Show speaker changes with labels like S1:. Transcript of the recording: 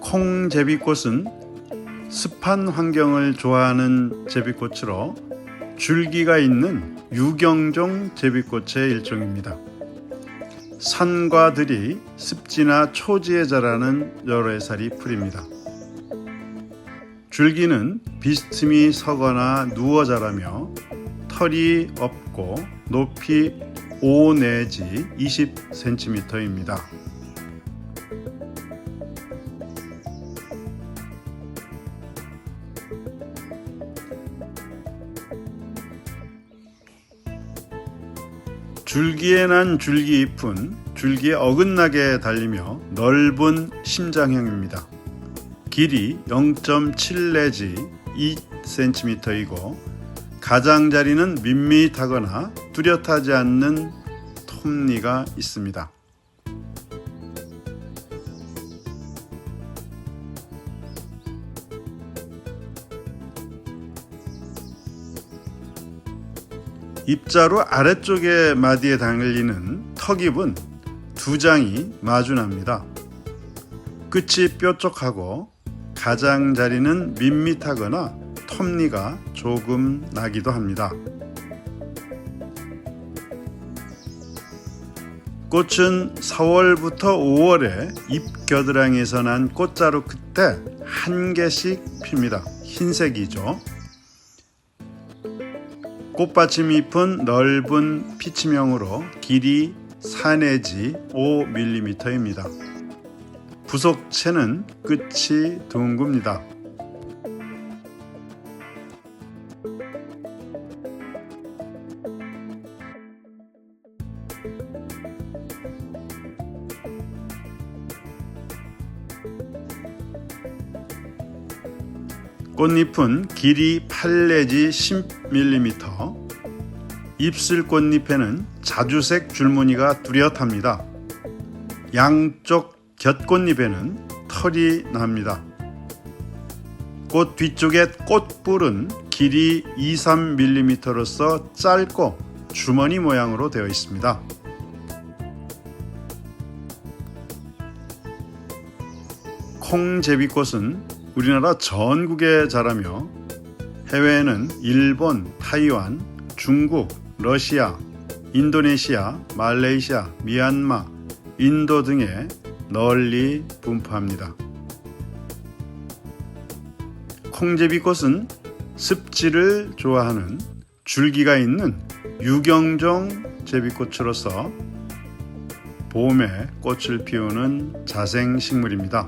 S1: 콩 제비꽃은 습한 환경을 좋아하는 제비꽃으로 줄기가 있는 유경종 제비꽃의 일종입니다. 산과 들이 습지나 초지에 자라는 여러 해살이 풀입니다. 줄기는 비스듬히 서거나 누워 자라며 털이 없고 높이 5 내지 20cm입니다. 줄기에 난 줄기 잎은 줄기에 어긋나게 달리며 넓은 심장형입니다. 길이 0.7 내지 2cm이고 가장자리는 밋밋하거나 뚜렷하지 않는 톱니가 있습니다. 입자로 아래쪽에 마디에 달리는 턱입은 두 장이 마주납니다. 끝이 뾰족하고 가장자리는 밋밋하거나 톱니가 조금 나기도 합니다. 꽃은 4월부터 5월에 잎 겨드랑이에서 난 꽃자루 끝에 한 개씩 핍니다. 흰색이죠. 꽃받침 잎은 넓은 피치명으로 길이 4 내지 5mm입니다. 부속체는 끝이 둥굽니다. 꽃잎은 길이 8 내지 10mm, 입술 꽃잎에는 자주색 줄무늬가 뚜렷합니다. 양쪽 곁꽃잎에는 털이 납니다. 꽃 뒤쪽의 꽃뿔은 길이 2, 3mm로서 짧고 주머니 모양으로 되어 있습니다. 콩제비꽃은 우리나라 전국에 자라며 해외에는 일본, 타이완, 중국, 러시아, 인도네시아, 말레이시아, 미얀마, 인도 등에 널리 분포합니다. 콩제비꽃은 습지를 좋아하는 줄기가 있는 유경종 제비꽃으로서 봄에 꽃을 피우는 자생식물입니다.